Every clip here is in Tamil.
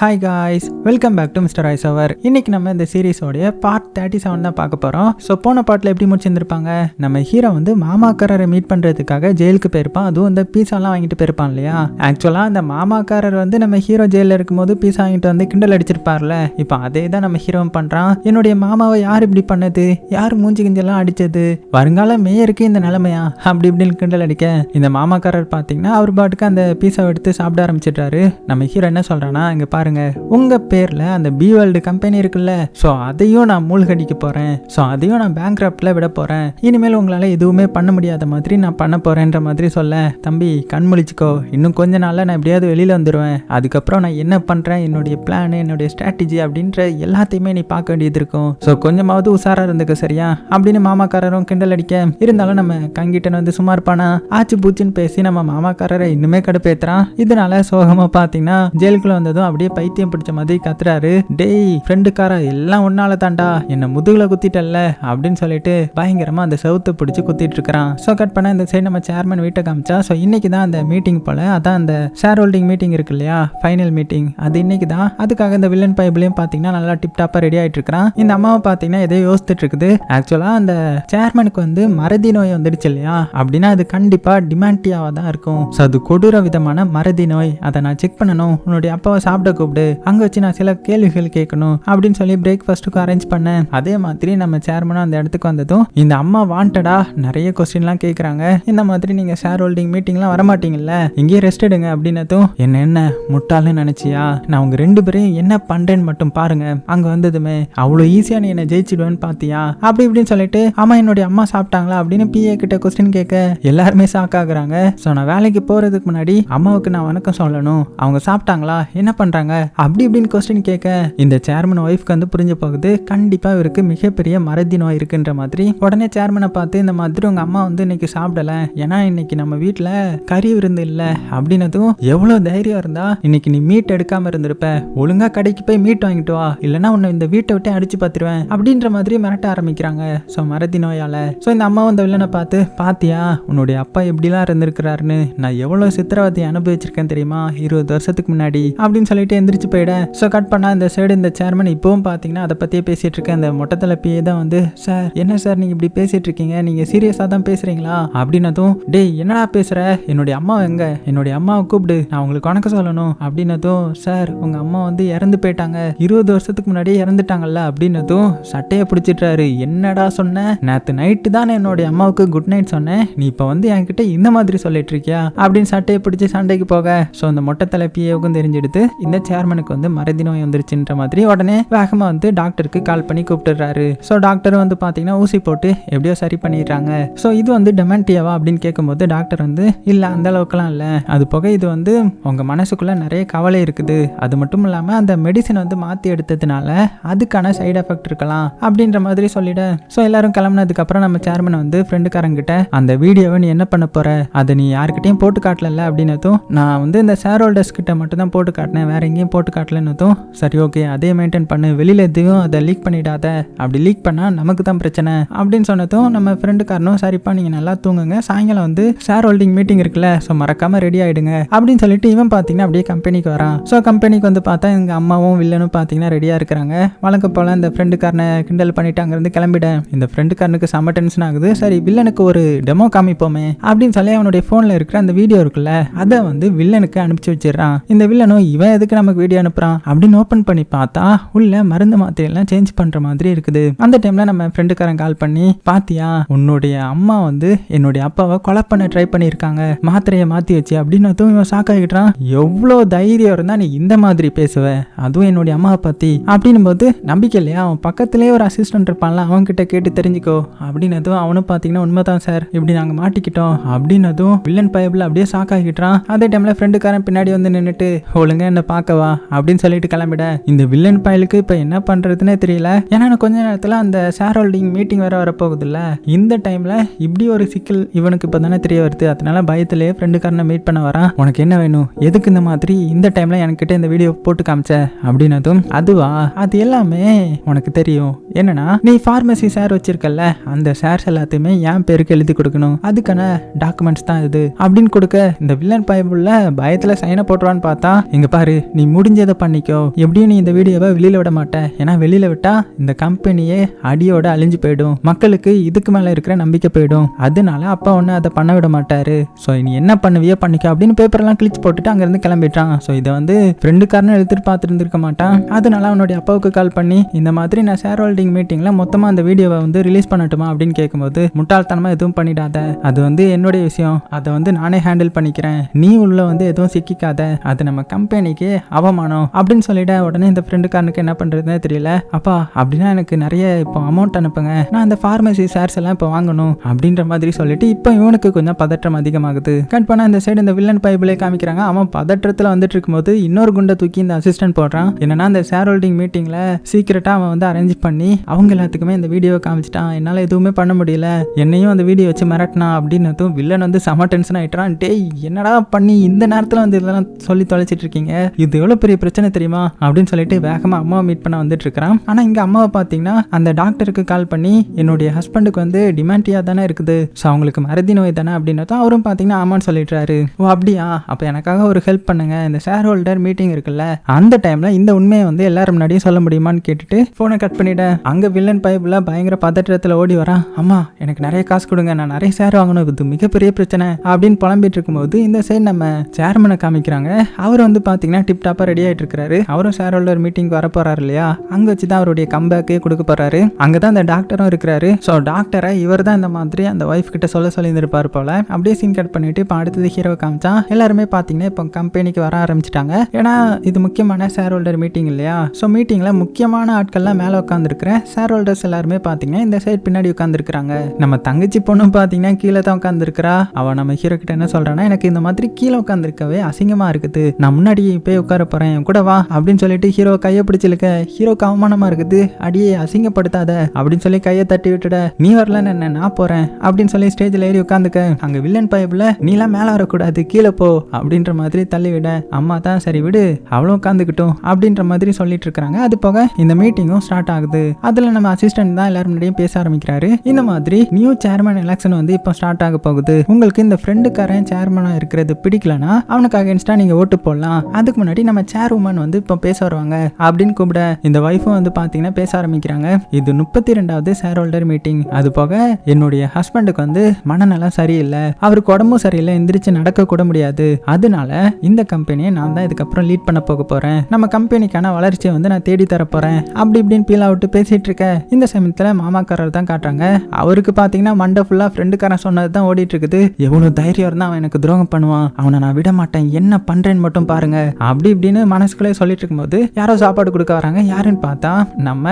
Hi guys welcome back to mister ice அவர் இன்னைக்கு நம்ம இந்த சீரீஸோடைய பார்ட் தேர்ட்டி செவன் தான் பார்க்க போகிறோம் ஸோ போன பாட்டில் எப்படி முடிச்சிருந்திருப்பாங்க? நம்ம ஹீரோ வந்து மாமாக்காரரை மீட் பண்ணுறதுக்காக ஜெயிலுக்கு போயிருப்பான். அதுவும் இந்த பீஸாலாம் வாங்கிட்டு போயிருப்பான் இல்லையா? ஆக்சுவலாக அந்த மாமாக்காரர் வந்து நம்ம ஹீரோ ஜெயிலில் இருக்கும்போது பீஸா வாங்கிட்டு வந்து கிண்டல் அடிச்சிருப்பார்ல. இப்போ அதே தான் நம்ம ஹீரோவும் பண்ணுறான் என்னுடைய மாமாவை யார் இப்படி பண்ணது? யார் மூஞ்சி கிஞ்செல்லாம் அடிச்சது? வருங்கால மேயருக்கு இந்த நிலமையா? அப்படி இப்படின்னு கிண்டல் அடிக்க. இந்த மாமாக்காரர் பார்த்தீங்கன்னா அவர் பாட்டுக்கு அந்த பீஸாவை எடுத்து சாப்பிட ஆரம்பிச்சிடுறாரு. நம்ம ஹீரோ என்ன சொல்கிறான்னா இங்கே பாருங்க. உங்க பேர்ல அந்த பி வேர்ல்டு கம்பெனி இருக்குல்ல ஸோ அதையும் நான் மூழ்கடிக்க போறேன். ஸோ அதையும் நான் பேங்க் விட போறேன். இனிமேல் உங்களால எதுவுமே பண்ண முடியாத மாதிரி நான் பண்ண போறேன்ற மாதிரி சொல்ல. தம்பி கண் முழிச்சிக்கோ. இன்னும் கொஞ்ச நாள்ல நான் எப்படியாவது வெளியில வந்துடுவேன் அதுக்கப்புறம் நான் என்ன பண்றேன் என்னுடைய பிளான் என்னுடைய ஸ்ட்ராட்டஜி அப்படின்ற எல்லாத்தையுமே நீ பார்க்க வேண்டியது இருக்கும். ஸோ கொஞ்சமாவது உஷாராக இருந்துக்க சரியா? அப்படின்னு மாமாக்காரரும் கிண்டல் அடிக்க இருந்தாலும் நம்ம கங்கிட்டன் வந்து சும்மா இருப்பானா? ஆச்சு பூச்சின்னு பேசி நம்ம மாமாக்காரரை இன்னுமே கடுப்பேத்துறான். இதனால சோகமா பாத்தீங்கன்னா ஜெயிலுக்குள்ள வந்ததும் அப்படியே பைத்தியம் பிடிச்ச மாதிரி கத்துறாரு. டேய் ஃப்ரெண்டுக்காரா எல்லாம் ஒன்னால தாண்டா என்ன முதுகுல குத்திட்டல்ல அப்படின்னு சொல்லிட்டு பயங்கரமா அந்த செவுத்தை பிடிச்சி குத்திட்டு இருக்கிறான். ஸோ கட் பண்ண இந்த சைடு நம்ம சேர்மன் வீட்டை காமிச்சா ஸோ இன்னைக்கு தான் அந்த மீட்டிங் போல அதான் அந்த ஷேர் ஹோல்டிங் மீட்டிங் இருக்கு இல்லையா? ஃபைனல் மீட்டிங் அது இன்னைக்கு தான். அதுக்காக இந்த வில்லன் பைபிளையும் பார்த்தீங்கன்னா நல்லா டிப் டாப்பாக ரெடி ஆகிட்டு இருக்கிறான். இந்த அம்மாவை பார்த்தீங்கன்னா எதையோ யோசிச்சுட்டு இருக்குது. ஆக்சுவலாக அந்த சேர்மனுக்கு வந்து மறதி நோய் வந்துடுச்சு இல்லையா? அப்படின்னா அது கண்டிப்பாக டிமாண்டியாவாக தான் இருக்கும். ஸோ அது கொடூர விதமான மறதி நோய். அதை நான் செக் பண்ணணும். உன்னுடைய அப்பாவை சாப்பிட கூப்பிடு. அங்கே வச்சு நான் சில கேள்விகள் கேட்கணும் அப்படின்னு சொல்லி பிரேக்ஃபாஸ்ட்டுக்கு அரேஞ்ச் பண்ணேன். அதே மாதிரி நம்ம சேர்மனும் அந்த இடத்துக்கு வந்ததும் இந்த அம்மா வாண்டடா நிறைய கொஸ்டின்லாம் கேட்குறாங்க இந்த மாதிரி நீங்கள் ஷேர் ஹோல்டிங் மீட்டிங்லாம் வரமாட்டீங்கல்ல? இங்கேயே ரெஸ்ட் எடுங்க அப்படின்னதும் என்ன என்ன? முட்டாள்னு நினச்சியா? நான் உங்க ரெண்டு பேரையும் என்ன பண்ணுறேன்னு மட்டும் பாருங்க. அங்கே வந்ததுமே அவ்வளோ ஈஸியாக நீ என்ன ஜெயிச்சிடுவேன்னு பார்த்தியா அப்படி இப்படின்னு சொல்லிட்டு ஆமா என்னுடைய அம்மா சாப்பிட்டாங்களா? அப்படின்னு பிஏ கிட்ட கொஸ்டின் கேட்க எல்லாருமே ஷாக் ஆகுறாங்க. ஸோ நான் வேலைக்கு போகிறதுக்கு முன்னாடி அம்மாவுக்கு நான் வணக்கம் சொல்லணும். அவங்க சாப்பிட்டாங்களா? என்ன பண்ணுறாங்க அப்படி இப்படின்னு கொஸ்டின் கேட்க இந்த சேர்மன் ஒய்ஃப்க்கு வந்து புரிஞ்சு போகுது கண்டிப்பாக இவருக்கு மிகப்பெரிய மறதி நோய் இருக்குன்ற மாதிரி. உடனே சேர்மனை பார்த்து இந்த மாதிரி உங்கள் அம்மா வந்து இன்னைக்கு சாப்பிடல ஏன்னா இன்னைக்கு நம்ம வீட்டில் கறி விருந்து இல்லை அப்படின்னதும் எவ்வளோ தைரியம் இருந்தா இன்னைக்கு நீ மீட் எடுக்காம இருந்திருப்ப ஒழுங்கா கடைக்கு போய் மீட் வாங்கிட்டு வா இல்லைன்னா உன்னை இந்த வீட்டை விட்டு அடிச்சு பார்த்துருவேன் அப்படின்ற மாதிரி மிரட்ட ஆரம்பிக்கிறாங்க. ஸோ மறதி நோயால. ஸோ இந்த அம்மா அந்த வில்லனை பார்த்து பாத்தியா உன்னுடைய அப்பா எப்படிலாம் இருந்திருக்கிறாருன்னு நான் எவ்வளோ சித்திரவதை அனுபவிச்சிருக்கேன் தெரியுமா இருபது வருஷத்துக்கு முன்னாடி அப்படின்னு சொல்லிட்டு எந்திரிச்சு போயிட. ஸோ கட் பண்ணா இந்த சைடு இந்த சேர்மன் இப்போவும் பார்த்தீங்கன்னா அதை பற்றியே பேசிட்டு இருக்கேன் அந்த மொட்டை தலைப்பியே தான் வந்து சார் என்ன சார் நீங்கள் இப்படி பேசிட்டு இருக்கீங்க? நீங்கள் சீரியஸாக தான் பேசுறீங்களா? அப்படின்னதும் டேய் என்னடா பேசுற? என்னுடைய அம்மா எங்க? என்னுடைய அம்மாவை கூப்பிடு. நான் உங்களுக்கு வணக்கம் சொல்லணும். அப்படின்னதும் சார் உங்க அம்மா வந்து இறந்து போயிட்டாங்க. இருபது வருஷத்துக்கு முன்னாடியே இறந்துட்டாங்கல்ல? அப்படின்னதும் சட்டையை பிடிச்சிட்டாரு என்னடா சொன்ன? நேற்று நைட்டு தான் என்னுடைய அம்மாவுக்கு குட் நைட் சொன்னேன். நீ இப்போ வந்து என்கிட்ட இந்த மாதிரி சொல்லிட்டு இருக்கியா? அப்படின்னு சட்டையை பிடிச்சி சண்டைக்கு போக. ஸோ அந்த மொட்டை தலைப்பியவுக்கும் தெரிஞ்செடுத்து இந்த சேர்மனுக்கு வந்து மறதி நோய் வந்துருச்சுன்ற மாதிரி உடனே வேகமாக வந்து டாக்டருக்கு கால் பண்ணி கூப்பிட்டுறாரு. ஸோ டாக்டர் வந்து பார்த்தீங்கன்னா ஊசி போட்டு எப்படியோ சரி பண்ணிடுறாங்க. ஸோ இது வந்து டெமென்டியாவா அப்படின்னு கேட்கும்போது டாக்டர் வந்து இல்லை அந்த அளவுக்குலாம் இல்லை. அது போக இது வந்து உங்கள் மனசுக்குள்ளே நிறைய கவலை இருக்குது. அது மட்டும் இல்லாமல் அந்த மெடிசன் வந்து மாற்றி எடுத்ததுனால அதுக்கான சைடு எஃபெக்ட் இருக்கலாம் அப்படின்ற மாதிரி சொல்லிட. ஸோ எல்லாரும் கிளம்புனதுக்கு அப்புறம் நம்ம சேர்மன் வந்து ஃப்ரெண்டுக்காரங்கிட்ட அந்த வீடியோவை நீ என்ன பண்ண போற? அதை நீ யாருக்கிட்டையும் போட்டு காட்டல அப்படின்னதும் நான் வந்து இந்த ஷேர் ஹோல்டர்ஸ் கிட்ட மட்டும் தான் போட்டு காட்டினேன். வேற எங்கேயும் போட்டு காட்டலன்னதும் சரி ஓகே அதே மெயின்டைன் பண்ணு. வெளியில் எதுவும் அதை லீக் பண்ணிடாத. அப்படி லீக் பண்ணால் நமக்கு தான் பிரச்சனை. அப்படின்னு சொன்னதும் நம்ம ஃப்ரெண்டுக்காரனும் சரிப்பா நீங்கள் நல்லா தூங்குங்க. சாயங்காலம் வந்து ஷேர் ஹோல்டிங் மீட்டிங் இருக்குல்ல ஸோ மறக்காமல் ரெடி ஆகிடுங்க அப்படின்னு சொல்லிட்டு இவன் பார்த்தீங்கன்னா அப்படியே கம்பெனிக்கு வரான். ஸோ கம்பெனிக்கு வந்து பார்த்தா எங்கள் அம்மாவும் வில்லனும் பார்த்தீங்கன்னா ரெடியாக இருக்கிறாங்க. வழக்க போல இந்த ஃப்ரெண்டுக்காரனை கிண்டல் பண்ணிட்டு அங்கேருந்து கிளம்பிட இந்த ஃப்ரெண்டுக்காரனுக்கு செம்ம டென்ஷன் ஆகுது. சரி வில்லனுக்கு ஒரு டெமோ காமிப்போமே. அப்படின்னு சொல்லி அவனுடைய ஃபோனில் இருக்கிற அந்த வீடியோ இருக்குல்ல அதை வந்து வில்லனுக்கு அனுப்பிச்சு வச்சிடறான். இந்த வில்லனும் இவன் எதுக்கு நம்ம நமக்கு வீடியோ அனுப்புறான் அப்படின்னு ஓப்பன் பண்ணி பார்த்தா உள்ள மருந்து மாத்திரை எல்லாம் சேஞ்ச் பண்ற மாதிரி இருக்குது. அந்த டைம்ல நம்ம ஃப்ரெண்டுக்காரன் கால் பண்ணி பாத்தியா உன்னுடைய அம்மா வந்து என்னுடைய அப்பாவை கொலை பண்ண ட்ரை பண்ணியிருக்காங்க. மாத்திரையை மாத்தி வச்சு அப்படின்னு இவன் ஷாக் ஆகிட்டான் எவ்வளோ தைரியம் இருந்தா நீ இந்த மாதிரி பேசுவ? அதுவும் என்னுடைய அம்மாவை பத்தி. அப்படின்னும் போது நம்பிக்கை இல்லையா? அவன் பக்கத்துலேயே ஒரு அசிஸ்டன்ட் இருப்பான்ல அவன் கிட்ட கேட்டு தெரிஞ்சுக்கோ. அப்படின்னதும் அவனும் பார்த்தீங்கன்னா உண்மைதான் சார் இப்படி நாங்கள் மாட்டிக்கிட்டோம். அப்படின்னதும் வில்லன் பயபிள் அப்படியே ஷாக் ஆகிட்டான் அதே டைம்ல ஃப்ரெண்டுக்காரன் பின்னாடி வந்து நின்றுட்டு ஒழுங்கா என்ன வா அப்படின்னு சொல்லிட்டு கிளம்பிட. இந்த வில்லன் பயலுக்கு இப்போ என்ன பண்றதுன்னே தெரியல. ஏன்னா கொஞ்ச நேரத்தில் அந்த ஷேர் ஹோல்டிங் மீட்டிங் வேற வரப்போகுதுல்ல. இந்த டைம்ல இப்படி ஒரு சிக்கல் இவனுக்கு இப்போ தானே தெரிய வருது. அதனால பயத்திலேயே ஃப்ரெண்டுக்காரனை மீட் பண்ண வரான். உனக்கு என்ன வேணும்? எதுக்கு இந்த மாதிரி இந்த டைம்ல என்கிட்ட இந்த வீடியோ போட்டு காமிச்ச? அப்படின்னதும் அதுவா? அது எல்லாமே உனக்கு தெரியும். என்னன்னா நீ ஃபார்மசி ஷேர் வச்சிருக்கல அந்த ஷேர்ஸ் எல்லாத்தையுமே என் பேருக்கு எழுதி கொடுக்கணும். அதுக்கான டாக்குமெண்ட்ஸ் தான் இது. அப்படின்னு கொடுக்க இந்த வில்லன் பயபுள்ள பயத்தில் சைனை போட்டுருவான்னு பார்த்தா இங்கே பாரு நீ முடிஞ்சதை பண்ணிக்கோ. எப்படியும் நீ இந்த வீடியோவை வெளியில் விட மாட்டேன். ஏன்னா வெளியில் விட்டால் இந்த கம்பெனியே அடியோட அழிஞ்சு போயிடும். மக்களுக்கு இதுக்கு மேலே இருக்கிற நம்பிக்கை போயிடும். அதனால அப்பா ஒன்று அதை பண்ண விட மாட்டாரு. ஸோ நீ என்ன பண்ணுவியோ பண்ணிக்கோ அப்படின்னு பேப்பர்லாம் கிழிச்சு போட்டுட்டு அங்கேருந்து கிளம்பிட்டான் ஸோ இதை வந்து ஃப்ரெண்டுக்காரனும் எழுத்துட்டு பார்த்துருந்துருக்க மாட்டான். அதனால அவனுடைய அப்பாவுக்கு கால் பண்ணி இந்த மாதிரி நான் ஷேர் ஹோல்டிங் மீட்டிங்கில் மொத்தமாக அந்த வீடியோவை வந்து ரிலீஸ் பண்ணட்டுமா அப்படின்னு கேட்கும்போது முட்டாள்தனமாக எதுவும் பண்ணிடாத. அது வந்து என்னுடைய விஷயம். அதை வந்து நானே ஹேண்டில் பண்ணிக்கிறேன். நீ உள்ள வந்து எதுவும் சிக்கிக்காத. அது நம்ம கம்பெனிக்கு அவமானம் அப்படின்னு சொல்லிட்டு உடனே இந்த ஃப்ரெண்டுக்காரனுக்கு என்ன பண்ணுறதுனே தெரியல. அப்பா அப்படின்னா எனக்கு நிறைய இப்போ அமௌண்ட் அனுப்புங்க. நான் அந்த ஃபார்மசி ஷேர்ஸ் எல்லாம் இப்போ வாங்கணும் அப்படின்ற மாதிரி சொல்லிட்டு இப்போ இவனுக்கு கொஞ்சம் பதற்றம் அதிகமாகுது. கட் பண்ண இந்த சைடு இந்த வில்லன் பைபிளே காமிக்கிறாங்க. அவன் பதற்றத்தில் வந்துட்டு இருக்கும்போது இன்னொரு குண்டை தூக்கி இந்த அசிஸ்டன்ட் போடுறான். என்னன்னா அந்த ஷேர் ஹோல்டிங் மீட்டிங்கில் சீக்கிரட்டாக அவன் வந்து அரேஞ்ச் பண்ணி அவங்க எல்லாத்துக்குமே இந்த வீடியோவை காமிச்சிட்டான். என்னால் எதுவுமே பண்ண முடியல. என்னையும் அந்த வீடியோ வச்சு மிரட்டினா அப்படின்னதும் வில்லன் வந்து செம டென்ஷன் ஆயிட்டான் டேய் என்னடா பண்ணி இந்த நேரத்தில் வந்து இதெல்லாம் சொல்லி தொலைச்சிட்டு இருக்கீங்க? இது எவ்வளோ பெரிய பிரச்சனை தெரியுமா அப்படின்னு சொல்லிட்டு வேகமாக அம்மாவை மீட் பண்ண வந்துட்டு இருக்கிறான் ஆனால் இங்கே அம்மாவை பார்த்தீங்கன்னா அந்த டாக்டருக்கு கால் பண்ணி என்னுடைய ஹஸ்பண்டுக்கு வந்து டிமாண்டியாக தானே இருக்குது? ஸோ அவங்களுக்கு மறதி நோய் தானே? அப்படின்னதும் அவரும் பார்த்தீங்கன்னா ஆமான்னு சொல்லிடுறாரு. ஓ அப்படியா? அப்போ எனக்காக ஒரு ஹெல்ப் பண்ணுங்க. இந்த ஷேர் ஹோல்டர் மீட்டிங் இருக்குல்ல அந்த டைமில் இந்த உண்மையை வந்து எல்லாரும் முன்னாடியும் சொல்ல முடியுமான்னு கேட்டுட்டு ஃபோனை கட் பண்ணிட்டேன். அங்கே வில்லன் பைப்பில் பயங்கர பதற்றத்தில் ஓடி வரான் அம்மா எனக்கு நிறைய காசு கொடுங்க. நான் நிறைய ஷேர் வாங்கணும். இது மிகப்பெரிய பிரச்சனை. அப்படின்னு புலம்பிட்டு இருக்கும்போது இந்த சைடு நம்ம சேர்மனை காமிக்கிறாங்க. அவர் வந்து பார்த்தீங்கன்னா டிப் டாப்பாக ரெடி ஆகிட்டு இருக்காரு அவரும் ஷேர் ஹோல்டர் மீட்டிங் வர போறாரு இல்லையா? அங்கே வச்சு தான் அவருடைய கம்பேக்கே கொடுக்க போறாரு. அங்கே தான் அந்த டாக்டரும் இருக்கிறாரு. ஸோ டாக்டரை இவர் தான் இந்த மாதிரி அந்த ஒய்ஃப் கிட்ட சொல்ல சொல்லியிருந்திருப்பார் போல. அப்படியே சீன் கட் பண்ணிட்டு இப்போ அடுத்தது ஹீரோ காமிச்சா எல்லாருமே பார்த்தீங்கன்னா இப்போ கம்பெனிக்கு வர ஆரம்பிச்சிட்டாங்க. ஏன்னா இது முக்கியமான ஷேர் ஹோல்டர் மீட்டிங் இல்லையா? ஸோ மீட்டிங்கில் முக்கியமான ஆட்கள்லாம் மேலே உட்காந்துருக்கிற ஷேர் ஹோல்டர்ஸ் எல்லாருமே பார்த்தீங்கன்னா இந்த சைடு பின்னாடி உட்காந்துருக்காங்க நம்ம தங்கச்சி பொண்ணும் பார்த்தீங்கன்னா கீழே தான் உட்காந்துருக்கிறா அவள் நம்ம ஹீரோ கிட்ட என்ன சொல்றான்னா எனக்கு இந்த மாதிரி கீழே உட்காந்துருக்கவே அசிங்கமா இருக்குது. நான் முன்னாடி போய் உட்கார போறேன் கூட வா அப்படின்னு சொல்லிட்டு ஹீரோ கையை பிடிச்சிருக்க ஹீரோக்கு அவமானமா இருக்குது. அடியே அசிங்கப்படுத்தாத அப்படின்னு சொல்லி கையை தட்டி விட்டுட நீ வரலன்னு என்ன நான் போறேன் அப்படின்னு சொல்லி ஸ்டேஜில் ஏறி உட்காந்துக்க. அங்க வில்லன் பைப்ல நீலாம் மேலே வரக்கூடாது கீழே போ அப்படின்ற மாதிரி தள்ளி விட அம்மா தான் சரி விடு அவளும் உட்காந்துக்கிட்டும் அப்படின்ற மாதிரி சொல்லிட்டு இருக்காங்க அது போக இந்த மீட்டிங்கும் ஸ்டார்ட் ஆகுது. அதுல நம்ம அசிஸ்டன்ட் தான் எல்லாரும் முன்னாடியும் பேச ஆரம்பிக்கிறாரு. இந்த மாதிரி நியூ சேர்மன் எலெக்ஷன் வந்து இப்போ ஸ்டார்ட் ஆக போகுது. உங்களுக்கு இந்த ஃப்ரெண்டுக்காரன் சேர்மனா இருக்கிறது பிடிக்கலனா அவனுக்கு அகேன்ஸ்டா நீங்க ஓட்டு போடலாம். அதுக்கு முன்னாடி நம்ம சேர் உமன் வந்து இப்போ பேச வருவாங்க அப்படின்னு கூப்பிட இந்த ஒய்ஃபும் வந்து பார்த்தீங்கன்னா பேச ஆரம்பிக்கிறாங்க. இது முப்பத்தி ரெண்டாவது ஷேர் ஹோல்டர் மீட்டிங் அது போக என்னுடைய ஹஸ்பண்டுக்கு வந்து மனநலம் சரியில்லை. அவருக்கு உடம்பும் சரியில்லை. எந்திரிச்சு நடக்க கூட முடியாது. அதனால இந்த கம்பெனியை நான் தான் இதுக்கப்புறம் லீட் பண்ண போக போறேன். நம்ம கம்பெனிக்கான வளர்ச்சியை வந்து நான் தேடி தர போறேன். அப்படி இப்படின்னு பீலா அவுட்டு பேசிட்டு இருக்கேன் இந்த சமயத்தில் மாமாக்காரர் தான் காட்டுறாங்க. அவருக்கு பார்த்தீங்கன்னா மண்டை ஃபுல்லாக ஃப்ரெண்டுக்காரன் சொன்னது தான் ஓடிட்டு இருக்குது. எவ்வளோ தைரியம் இருந்தால் அவன் எனக்கு துரோகம் பண்ணுவான். அவனை நான் விட மாட்டேன் என்ன பண்ணுறேன்னு மட்டும் பாருங்க. அப்படி இப்படின்னு மனசுக்குள்ளே சொல்லிட்டு இருக்கும்போது யாரோ சாப்பாடு கொடுக்க வராங்க யாருன்னு பார்த்தா நம்ம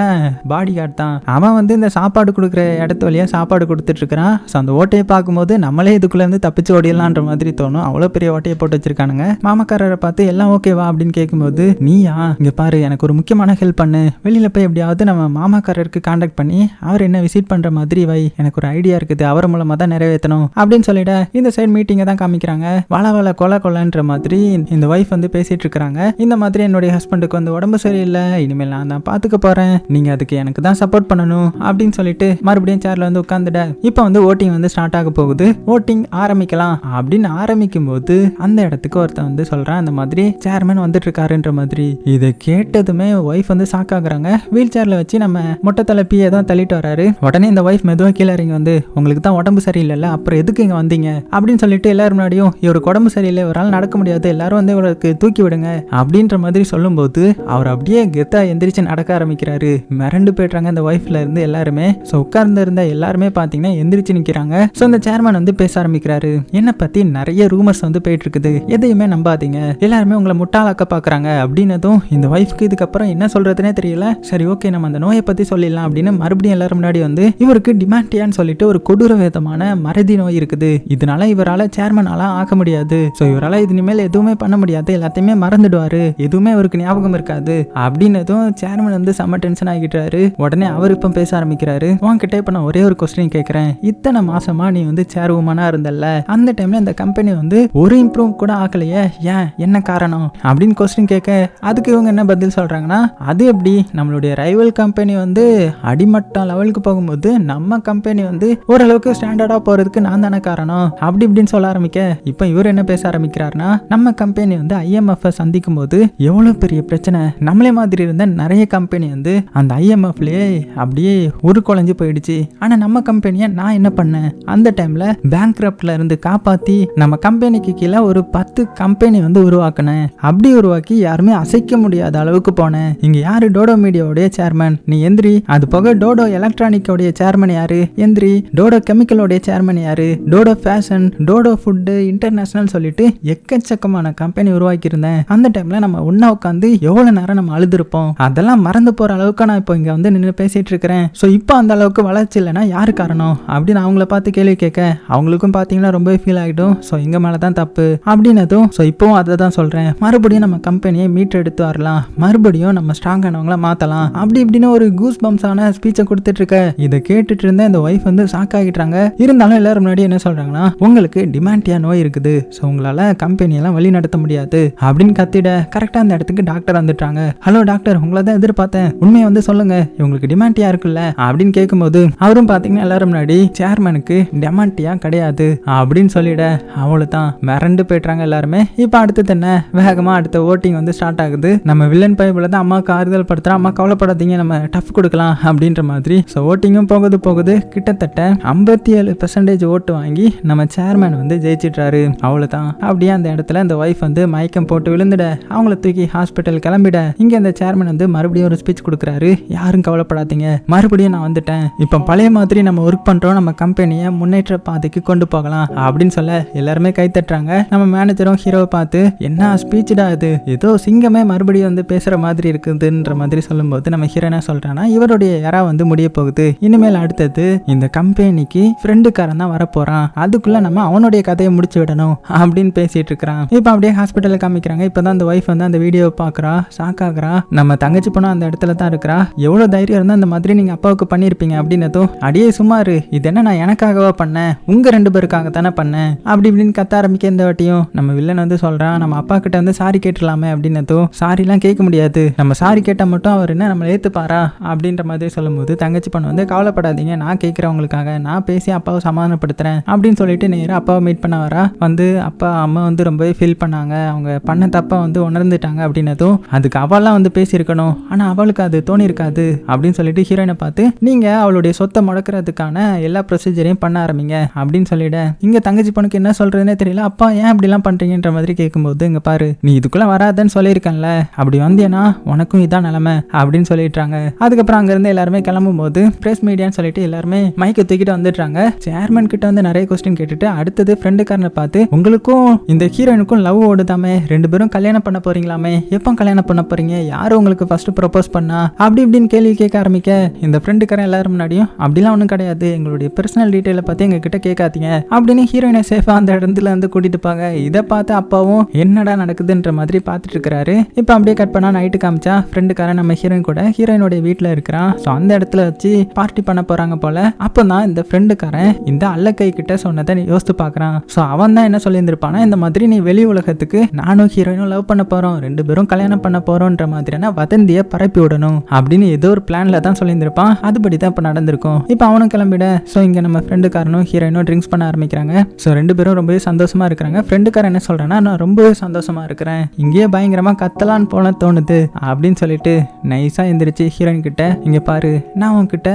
பாடி கார்டு தான். அவன் வந்து இந்த சாப்பாடு கொடுக்குற இடத்து வழியாக சாப்பாடு கொடுத்துட்டு இருக்கிறான் ஸோ அந்த ஓட்டையை பார்க்கும்போது நம்மளே இதுக்குள்ளேருந்து தப்பிச்சு ஓடிடலான்ற மாதிரி தோணும். அவ்வளோ பெரிய ஓட்டையை போட்டு வச்சிருக்கானுங்க. மாமக்காரரை பார்த்து எல்லாம் ஓகேவா அப்படின்னு கேட்கும்போது நீயா? இங்கே பாரு எனக்கு ஒரு முக்கியமான ஹெல்ப் பண்ணு. வெளியில் போய் எப்படியாவது நம்ம மாமாக்காரருக்கு காண்டாக்ட் பண்ணி அவர் என்ன விசிட் பண்ணுற மாதிரி வை. எனக்கு ஒரு ஐடியா இருக்குது. அவர் மூலமாக தான் நிறைவேற்றணும். அப்படின்னு சொல்லிட இந்த சைடு மீட்டிங்கை தான் காமிக்கிறாங்க. வள வள கொலை கொலைன்ற மாதிரி இந்த ஒய்ஃப் வந்து பேசிட்டு இருக்கிறாங்க இந்த மாதிரி என்னுடைய ஹஸ்பண்டுக்கு வந்து உடம்பு சரியில்லை. இனிமேல் நான் தான் பார்த்துக்க போகிறேன் நீங்கள் அதுக்கு எனக்கு தான் சப்போர்ட் பண்ணணும் அப்படின்னு சொல்லிட்டு மறுபடியும் சேரில் வந்து உட்காந்துட இப்போ வந்து ஓட்டிங் வந்து ஸ்டார்ட் ஆக போகுது. ஓட்டிங் ஆரம்பிக்கலாம் அப்படின்னு ஆரம்பிக்கும் போது அந்த இடத்துக்கு ஒருத்தன் வந்து சொல்கிறான் அந்த மாதிரி சேர்மேன் வந்துட்டு இருக்காருன்ற மாதிரி. இதை கேட்டதுமே ஒய்ஃப் வந்து சாக்காகிறாங்க வீல் சேரில் வச்சு நம்ம மொட்டை தலைப்பியை தான் தள்ளிட்டு வராரு உடனே இந்த ஒய்ஃப் மெதுவாக கீழே இறங்கி வந்து உங்களுக்கு தான் உடம்பு சரியில்லைல்ல அப்புறம் எதுக்கு இங்கே வந்தீங்க? அப்படின்னு சொல்லிட்டு எல்லாரும் முன்னாடியும் இவருக்கு உடம்பு சரியில்லை இவரால் நடக்க முடியாது. எல்லாரும் வந்து இவருக்கு தூக்கி விடுங்க. அப்படின்ற மாதிரி சொல்லும்போது அவர் அப்படியே கெத்தா எந்திரிச்சு நடக்க ஆரம்பிக்கிறாரு. மிரண்டு போயிடுறாங்க அந்த ஒய்ஃப்ல இருந்து எல்லாருமே. ஸோ உட்கார்ந்து இருந்த எல்லாருமே பார்த்தீங்கன்னா எந்திரிச்சு நிற்கிறாங்க ஸோ அந்த சேர்மன் வந்து பேச ஆரம்பிக்கிறாரு. என்னை பற்றி நிறைய ரூமர்ஸ் வந்து போயிட்டு இருக்குது எதையுமே நம்பாதீங்க. எல்லாருமே உங்களை முட்டாளாக்க பார்க்குறாங்க அப்படின்னதும் இந்த ஒய்ஃப்க்கு இதுக்கப்புறம் என்ன சொல்றதுனே தெரியல. சரி ஓகே நம்ம அந்த நோயை பற்றி சொல்லிடலாம் அப்படின்னு மறுபடியும் எல்லாரும் முன்னாடி வந்து இவருக்கு டிமாண்டியான்னு சொல்லிட்டு ஒரு கொடூர விதமான மறதி நோய் இருக்குது. இதனால இவரால் சேர்மனால ஆக முடியாது. ஸோ இவரால் இது இனிமேல் எதுவுமே பண்ண முடியாது. எல்லாத்தையுமே மறந்துடுவாரு. எதுவுமே அவருக்கு ஞாபகம் இருக்காது. அப்படின்னதும் சேர்மன் வந்து செம்ம டென்ஷன் ஆகிட்டாரு உடனே அவர் இப்போ பேச ஆரம்பிக்கிறாரு. உன்கிட்ட இப்போ நான் ஒரே ஒரு கொஸ்டின் கேட்குறேன். இத்தனை மாசமா நீ வந்து சேர் உமனா இருந்தல்ல. அந்த டைம்ல இந்த கம்பெனி வந்து ஒரு இம்ப்ரூவ் கூட ஆகலையே. ஏன்? என்ன காரணம்? அப்படின்னு கொஸ்டின் கேட்க அதுக்கு இவங்க என்ன பதில் சொல்றாங்கன்னா அது எப்படி? நம்மளுடைய ரைவல் கம்பெனி வந்து அடிமட்டம் லெவலுக்கு போகும்போது நம்ம கம்பெனி வந்து ஓரளவுக்கு ஸ்டாண்டர்டா போறதுக்கு நான் தானே காரணம்? அப்படி இப்படின்னு சொல்ல ஆரம்பிக்க இப்போ இவர் என்ன பேச ஆரம்பிக்கிறாருன்னா நம்ம கம்பெனி வந்து ஐஎம்எஃப் சந்திக்க போது எவ்வளோ பெரிய பிரச்சனை. நம்மளே மாதிரி இருந்த நிறைய கம்பெனி வந்து அந்த ஐஎம்எஃப்லயே அப்படியே ஒரு குழஞ்சு போயிடுச்சு. ஆனால் நம்ம கம்பெனியை நான் என்ன பண்ணேன்? அந்த டைமில் பேங்க் இருந்து காப்பாற்றி நம்ம கம்பெனிக்கு கீழே ஒரு பத்து கம்பெனி வந்து உருவாக்கினேன். அப்படி உருவாக்கி யாருமே அசைக்க முடியாத அளவுக்கு போனேன். இங்கே யாரு? டோடோ மீடியாவுடைய சேர்மன் நீ எந்திரி. அது போக டோடோ எலக்ட்ரானிக்கோடைய சேர்மன் யாரு? எந்திரி. டோடோ கெமிக்கலோடைய சேர்மன் யாரு? Dodo fashion Dodo food international சொல்லிட்டு எக்கச்சக்கமான கம்பெனி உருவாக்கியிருந்தேன். அந்த டைம்ல நம்ம ஒண்ணா உட்காந்து எவ்வளவு நேரம் நம்ம அழுதுருப்போம்? அதெல்லாம் மறந்து போற அளவுக்கு நான் இப்போ இங்க வந்து நின்று பேசிட்டு இருக்கிறேன். ஸோ இப்போ அந்த அளவுக்கு வளர்ச்சி இல்லைன்னா யாரு காரணம்? அப்படின்னு அவங்கள பார்த்து கேள்வி கேட்க அவங்களுக்கும் பார்த்தீங்கன்னா ரொம்ப ஃபீல் ஆகிடும். ஸோ எங்க மேல தான் தப்பு. அப்படின்னதும் ஸோ இப்போவும் அதை தான் சொல்றேன். மறுபடியும் நம்ம கம்பெனியை மீட் எடுத்து வரலாம். மறுபடியும் நம்ம ஸ்ட்ராங் ஸ்ட்ராங்கானவங்கள மாத்தலாம். அப்படி இப்படின்னு ஒரு கூஸ் பம்ஸான ஸ்பீச்சை கொடுத்துட்டு இருக்க. இதை கேட்டுட்டு இருந்த இந்த ஒய்ஃப் வந்து ஷாக் ஆகிட்டாங்க இருந்தாலும் எல்லாரும் முன்னாடி என்ன சொல்றாங்கன்னா உங்களுக்கு டிமாண்டியா நோய் இருக்குது. ஸோ உங்களால கம்பெனியெல்லாம் வழி நடத்த முடியாது. அப்படின்னு கத்தி கத்திட கரெக்டாக அந்த இடத்துக்கு டாக்டர் வந்துட்டாங்க. ஹலோ டாக்டர் உங்களை தான் எதிர்பார்த்தேன். உண்மையை வந்து சொல்லுங்க. இவங்களுக்கு டிமாண்டியா இருக்குல்ல? அப்படின்னு கேட்கும்போது அவரும் பார்த்தீங்கன்னா எல்லாரும் முன்னாடி சேர்மனுக்கு டெமாண்டியா கிடையாது. அப்படின்னு சொல்லிட அவ்வளோதான் மிரண்டு போயிட்டாங்க எல்லாருமே. இப்போ அடுத்தது என்ன? வேகமா அடுத்த ஓட்டிங் வந்து ஸ்டார்ட் ஆகுது. நம்ம வில்லன் பைபிள் தான் அம்மாவுக்கு ஆறுதல் படுத்துறா அம்மா கவலைப்படாதீங்க. நம்ம டஃப் கொடுக்கலாம். அப்படின்ற மாதிரி. ஸோ ஓட்டிங்கும் போகுது போகுது. கிட்டத்தட்ட ஐம்பத்தி ஏழு பெர்சன்டேஜ் ஓட்டு வாங்கி நம்ம சேர்மேன் வந்து ஜெயிச்சிட்றாரு. அவ்வளோதான் அப்படியே அந்த இடத்துல அந்த ஒய்ஃப் வந்து மயக்கம் போட்டு விழுந்துட அவங்கள தூக்கி ஹாஸ்பிட்டல் கிளம்பிட. இங்க இந்த சேர்மன் வந்து மறுபடியும் ஒரு ஸ்பீச் கொடுக்குறாரு. யாரும் கவலைப்படாதீங்க. மறுபடியும் நான் வந்துட்டேன். இப்போ பழைய மாதிரி நம்ம ஒர்க் பண்றோம். நம்ம கம்பெனியை முன்னேற்ற பாதைக்கு கொண்டு போகலாம். அப்படின்னு சொல்ல எல்லாருமே கைத்தட்டுறாங்க நம்ம மேனேஜரும் ஹீரோவை பார்த்து என்ன ஸ்பீச்டா இது? ஏதோ சிங்கமே மறுபடியும் வந்து பேசுற மாதிரி இருக்குதுன்ற மாதிரி சொல்லும்போது நம்ம ஹீரோ என்ன சொல்றான்னா இவருடைய யாரா வந்து முடிய போகுது. இனிமேல் அடுத்தது இந்த கம்பெனிக்கு ஃப்ரெண்டுக்காரன் தான் வரப்போறான். அதுக்குள்ள நம்ம அவனுடைய கதையை முடிச்சு விடணும். அப்படின்னு பேசிட்டு இருக்கிறான். இப்போ அப்படியே ஹாஸ்பிட்டலில் காமிக்கிறாங்க. இப்போதான் அந்த ஒய்ஃப் வந்து அந்த வீடியோவை பார்க்குறா ஷாக் ஆகுறா. நம்ம தங்கச்சி பொண்ணு அந்த இடத்துல தான் இருக்கிறா. எவ்வளோ தைரியம் இருந்தால் அந்த மாதிரி நீங்கள் அப்பாவுக்கு பண்ணியிருப்பீங்க அப்படின்னதும் அடியே சுமார் இது என்ன நான் எனக்காகவா பண்ணேன்? உங்கள் ரெண்டு பேருக்காக தானே பண்ணேன்? அப்படி இப்படின்னு கத்த ஆரம்பிக்க இந்த வாட்டியும் நம்ம வில்லன் வந்து சொல்கிறான் நம்ம அப்பா கிட்ட வந்து சாரி கேட்டுடலாமே அப்படின்னதும் சாரிலாம் கேட்க முடியாது. நம்ம சாரி கேட்டால் மட்டும் அவர் என்ன நம்மளை ஏற்றுப்பாரா அப்படின்ற மாதிரி சொல்லும்போது தங்கச்சி பொண்ணு வந்து கவலைப்படாதீங்க நான் கேட்குறவங்களுக்காக நான் பேசி அப்பாவை சமாதானப்படுத்துறேன் அப்படின்னு சொல்லிட்டு நேராக அப்பாவை மீட் பண்ண வரா. வந்து அப்பா அம்மா வந்து ரொம்பவே ஃபீல் பண்ணாங்க. அவங்க பண்ண தப்பை வந்து உணர்ந்துட்டாங்க அப்படின்னதும் அதுக்கு அவள்லாம் வந்து பேசியிருக்கணும். ஆனால் அவளுக்கு அது தோணியிருக்காது அப்படின்னு சொல்லிட்டு ஹீரோயினை பார்த்து நீங்கள் அவளுடைய சொத்தை முடக்கிறதுக்கான எல்லா ப்ரொசீஜரையும் பண்ண ஆரம்பிங்க அப்படின்னு சொல்லிட இங்கே தங்கச்சி பொண்ணுக்கு என்ன சொல்கிறதுனே தெரியல. அப்பா ஏன் அப்படிலாம் பண்ணுறீங்கன்ற மாதிரி கேட்கும்போது இங்கே பாரு நீ இதுக்குள்ளே வராதன்னு சொல்லியிருக்கேன்ல. அப்படி வந்தேன்னா உனக்கும் இதான் நிலமை அப்படின்னு சொல்லிட்டாங்க அதுக்கப்புறம் அங்கேருந்து எல்லாருமே கிளம்பும் போது ப்ரெஸ் மீடியான்னு சொல்லிட்டு எல்லாருமே மைக்கை தூக்கிட்டு வந்துடுறாங்க. சேர்மன் கிட்ட வந்து நிறைய கொஸ்டின் கேட்டுட்டு அடுத்தது ஃப்ரெண்டுக்காரனை பார்த்து உங்களுக்கும் இந்த ஹீரோயினுக்கும் லவ் ஓடுதாமே. ரெண்டு பேரும் கல்யாணம் பண்ண போறீங்களாமே? எப்போ கல்யாணம் பண்ண போறீங்க? யார் உங்களுக்கு ஃபர்ஸ்ட் ப்ரப்போஸ் பண்ணா? அப்படி இப்படின்னு கேள்வி கேட்க ஆரம்பிக்க இந்த ஃப்ரெண்டுக்காரன் எல்லாரும் முன்னாடியும் அப்படிலாம் ஒன்றும் கிடையாது. எங்களுடைய பர்சனல் டீட்டெயிலை பற்றி எங்ககிட்ட கேட்காதீங்க. அப்படின்னு ஹீரோயினை சேஃபாக அந்த இடத்துல வந்து கூட்டிட்டு போங்க இதை பார்த்து அப்பாவும் என்னடா நடக்குதுன்ற மாதிரி பார்த்துட்டு இருக்கிறாரு. இப்போ அப்படியே கட் பண்ணா நைட்டு காமிச்சா ஃப்ரெண்டுக்காரன் நம்ம ஹீரோயின் கூட ஹீரோயினுடைய வீட்டில் இருக்கிறான். ஸோ அந்த இடத்துல வச்சு பார்ட்டி பண்ண போறாங்க போல. அப்போ தான் இந்த ஃப்ரெண்டுக்காரன் இந்த அல்லக்கை கிட்ட சொன்னதை நீ யோசித்து பார்க்குறான். ஸோ அவன் தான் என்ன சொல்லியிருந்திருப்பானா இந்த மாதிரி நீ வெளி உலகத்துக்கு நானும் ஹீரோயினும் லவ் பண்ண போகிறோம் ரெண்டு பேரும் கல்யாணம் பண்ண போகிறோன்ற மாதிரியான வதந்தியை பரப்பி விடணும் அப்படின்னு ஏதோ ஒரு பிளான்ல தான் சொல்லியிருந்திருப்பான். அதுபடி தான் இப்போ நடந்திருக்கும். இப்போ அவனும் கிளம்பிட. ஸோ இங்கே நம்ம ஃப்ரெண்டுக்காரனும் ஹீரோயினும் ட்ரிங்க்ஸ் பண்ண ஆரம்பிக்கிறாங்க. ஸோ ரெண்டு பேரும் ரொம்பவே சந்தோஷமா இருக்கிறாங்க. ஃப்ரெண்டுக்காரன் என்ன சொல்கிறேன்னா நான் ரொம்பவே சந்தோஷமா இருக்கிறேன். இங்கேயே பயங்கரமாக கத்தலான்னு போன தோணுது அப்படின்னு சொல்லிட்டு நைஸாக எந்திரிச்சு ஹீரோயின் கிட்ட இங்கே பாரு நான் உன்கிட்ட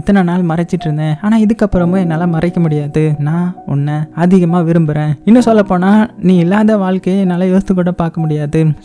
இத்தனை நாள் மறைச்சிட்டு இருந்தேன். ஆனால் இதுக்கப்புறமும் என்னால் மறைக்க முடியாது. நான் உன்னை அதிகமாக விரும்புகிறேன் இன்னும் சொல்ல போனால் நீ இல்லாத வாழ்க்கையை என்னால் யோசித்து கூட பார்க்க முடியாது.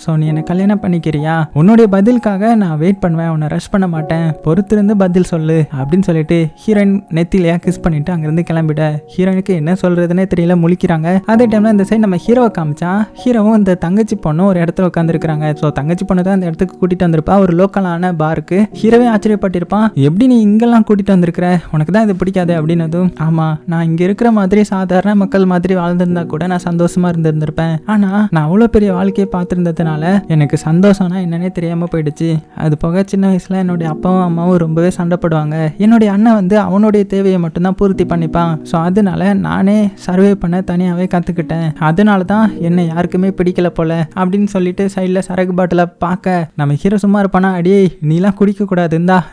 ஸோ நீ என்னை கல்யாணம் பண்ணிக்கிறியா? உன்னுடைய பதிலுக்காக நான் வெயிட் பண்ணுவேன். உன்னை ரஷ் பண்ண மாட்டேன். பொறுத்திருந்து பதில் சொல்லு அப்படின்னு சொல்லிட்டு ஹீரோயின் நெத்திலையா கிஸ் பண்ணிட்டு அங்கிருந்து கிளம்பிட ஹீரோயினுக்கு என்ன சொல்றதுன்னே தெரியல. முழிக்கிறாங்க. அதே டைம்ல இந்த சைடு நம்ம ஹீரோவை காமிச்சா ஹீரோவும் இந்த தங்கச்சி பொண்ணும் ஒரு இடத்துல உட்காந்துருக்காங்க ஸோ தங்கச்சி பொண்ணு தான் அந்த இடத்துக்கு கூட்டிட்டு வந்திருப்பா. ஒரு லோக்கலான பாருக்கு ஹீரோவே ஆச்சரியப்பட்டிருப்பான். எப்படி நீ இங்கெல்லாம் கூட்டிட்டு வந்திருக்கிற? உனக்கு தான் இது பிடிக்காது? அப்படின்னதும் ஆமா நான் இங்க இருக்கிற மாதிரி சாதாரண மக்கள் மாதிரி வாழ்ந்திருந்தா கூட நான் சந்தோஷமா இருந்திருந்திருப்பேன். ஆனா நான் அவ்வளோ பெரிய வாழ்க்கையை பார்த்துருந்ததுனால எனக்கு சந்தோஷம்னா என்னன்னே தெரியாமல் போயிடுச்சு. அது போக சின்ன வயசில் என்னுடைய அப்பாவும் அம்மாவும் ரொம்பவே சண்டைப்படுவாங்க. என்னுடைய அண்ணன் வந்து அவனுடைய தேவையை மட்டும்தான் பூர்த்தி பண்ணிப்பான். ஸோ அதனால நானே சர்வே பண்ண தனியாகவே கற்றுக்கிட்டேன் அதனால தான் என்னை யாருக்குமே பிடிக்கல போல அப்படின்னு சொல்லிட்டு சைடில் சரக்கு பாட்டிலை பார்க்க நம்ம ஹீரோ சும்மா இருப்பானா? அடியே நீலாம் குடிக்க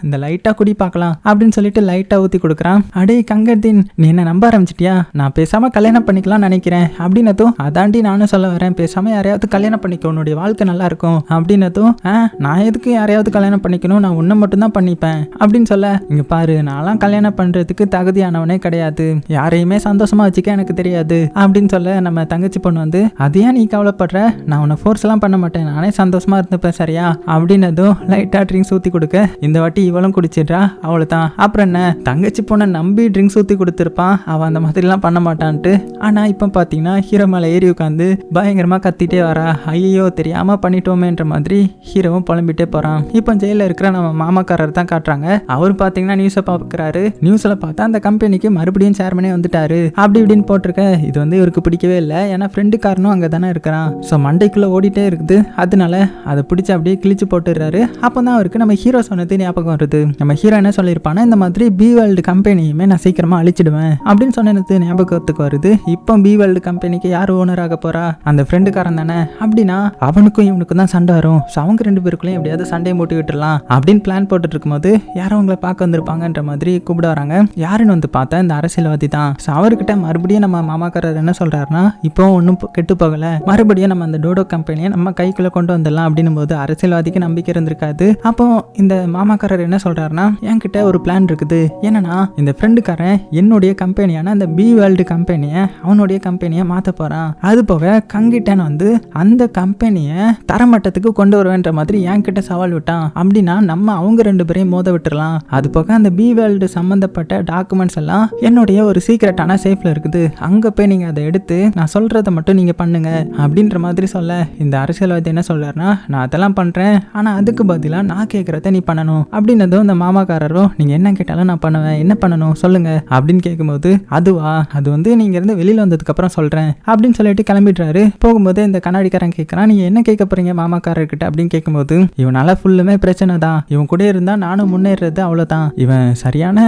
இந்த லைட்டாக குடி பார்க்கலாம் அப்படின்னு சொல்லிட்டு லைட்டாக ஊற்றி கொடுக்குறான். அடே கங்கர்தீன் நீ என்ன நம்ப ஆரம்பிச்சிட்டியா? நான் பேசாமல் கல்யாணம் பண்ணிக்கலாம் நினைக்கிறேன். அப்படின்னதும் அதாண்டி நானும் சொல்ல வரேன். பேசாமல் யாரையாவது கல்யாணம் பண்ணி பண்ணிக்கோ உன்னுடைய வாழ்க்கை நல்லா இருக்கும் அப்படின்னதும் ஆ நான் எதுக்கு யாரையாவது கல்யாணம் பண்ணிக்கணும்? நான் உன்னை மட்டும்தான் பண்ணிப்பேன். அப்படின்னு சொல்ல இங்க பாரு நான்லாம் கல்யாணம் பண்றதுக்கு தகுதியானவனே கிடையாது. யாரையுமே சந்தோஷமா வச்சுக்க எனக்கு தெரியாது. அப்படின்னு சொல்ல நம்ம தங்கச்சி பொண்ணு வந்து அதையா நீ கவலைப்படுற? நான் உன்னை ஃபோர்ஸ் எல்லாம் பண்ண மாட்டேன். நானே சந்தோஷமா இருந்துப்பேன் சரியா? அப்படின்னதும் லைட்டா ட்ரிங்க்ஸ் ஊத்தி கொடுக்க இந்த வாட்டி இவளும் குடிச்சிடுறா அவ்வளவுதான் அப்புறம் என்ன? தங்கச்சி பொண்ணை நம்பி ட்ரிங்க்ஸ் ஊத்தி கொடுத்துருப்பான். அவன் அந்த மாதிரிலாம் பண்ண மாட்டான்ட்டு. ஆனா இப்போ பாத்தீங்கன்னா ஹீரோ மேல ஏறி உட்காந்து பயங்கரமா கத்திட்டே வரா. ஐயோ தெரியாமல் பண்ணிட்டோமேன்ற மாதிரி ஹீரோவும் புலம்பிட்டே போகிறான் இப்போ ஜெயிலில் இருக்கிற நம்ம மாமாக்காரர் தான் காட்டுறாங்க. அவர் பார்த்தீங்கன்னா நியூஸை பார்க்குறாரு நியூஸில் பார்த்தா அந்த கம்பெனிக்கு மறுபடியும் சேர்மனே வந்துட்டாரு. அப்படி இப்படின்னு போட்டிருக்க. இது வந்து இவருக்கு பிடிக்கவே இல்லை. ஏன்னா ஃப்ரெண்டுக்காரனும் அங்கே தானே இருக்கிறான். ஸோ மண்டைக்குள்ளே ஓடிட்டே இருக்குது. அதனால அதை பிடிச்சி அப்படியே கிழிச்சு போட்டுடுறாரு. அப்போ தான் அவருக்கு நம்ம ஹீரோ சொன்னது ஞாபகம் வருது. நம்ம ஹீரோ என்ன சொல்லியிருப்பானா இந்த மாதிரி பி வேர்ல்டு கம்பெனியுமே நான் சீக்கிரமாக அழிச்சிடுவேன் அப்படின்னு சொன்னது ஞாபகத்துக்கு வருது. இப்போ பி வேர்ல்டு கம்பெனிக்கு யார் ஓனர் ஆக போறா? அந்த ஃப்ரெண்டுக்காரன் தானே. அப்படின்னு அவனுக்கும் இவனுக்கும் தான் சண்டை வரும். ஸோ அவங்க ரெண்டு பேருக்குள்ளேயும் எப்படியாவது சண்டையை மூட்டி விட்டுலாம் அப்படின்னு பிளான் போட்டுட்டு இருக்கும்போது யாரோ அவங்கள பார்க்க வந்திருப்பாங்கன்ற மாதிரி கூப்பிட வராங்க. யாருன்னு வந்து பார்த்தா இந்த அரசியல்வாதி தான். ஸோ அவர்கிட்ட மறுபடியும் நம்ம மாமாக்காரர் என்ன சொல்றாருன்னா இப்போ ஒன்றும் கெட்டு போகலை. மறுபடியும் நம்ம அந்த டோடோ கம்பெனியை நம்ம கைக்குள்ளே கொண்டு வந்துடலாம். அப்படின்னும் போது அரசியல்வாதிக்கு நம்பிக்கை இருந்திருக்காது. அப்போ இந்த மாமாக்காரர் என்ன சொல்றாருன்னா என்கிட்ட ஒரு பிளான் இருக்குது. என்னன்னா இந்த ஃப்ரெண்டுக்காரன் என்னுடைய கம்பெனியான அந்த பி வேர்ல்டு கம்பெனியை அவனுடைய கம்பெனியை மாற்ற போகிறான் அது போக கங்கிட்டன் வந்து அந்த கம்பெனியை தரமட்டத்துக்கு கொண்டு வருவேன்ற மாதிரி என்கிட்ட சவால் விட்டான். அப்படின்னா நம்ம அவங்க ரெண்டு பேரையும் மோத விட்டுறலாம். அது போக அந்த பி வேர்ல்டு சம்மந்தப்பட்ட டாக்குமெண்ட்ஸ் எல்லாம் என்னுடைய ஒரு சீக்ரெட்டான சேஃப்ல இருக்குது. அங்கே போய் நீங்கள் அதை எடுத்து நான் சொல்கிறத மட்டும் நீங்கள் பண்ணுங்க. அப்படின்ற மாதிரி சொல்ல. இந்த அரசியல்வாதி என்ன சொல்றாருன்னா நான் அதெல்லாம் பண்ணுறேன் ஆனால் அதுக்கு பதிலாக நான் கேட்குறத நீ பண்ணணும். அப்படின்னதும் இந்த மாமாக்காரரும் நீங்கள் என்ன கேட்டாலும் நான் பண்ணுவேன். என்ன பண்ணணும்? சொல்லுங்க. அப்படின்னு கேட்கும்போது அதுவா? அது வந்து நீங்கள் இருந்து வெளியில் வந்ததுக்கப்புறம் சொல்கிறேன் அப்படின்னு சொல்லிட்டு கிளம்பிடுறாரு. போகும்போது இந்த கண்ணாடிக்காரன் கேட்க கேட்குறான் நீங்க என்ன கேட்க போறீங்க மாமாக்காரர்கிட்ட அப்படின்னு கேட்கும்போது இவனால ஃபுல்லுமே பிரச்சனை தான். இவன் கூட இருந்தா நானும் முன்னேறது அவ்வளோதான் இவன் சரியான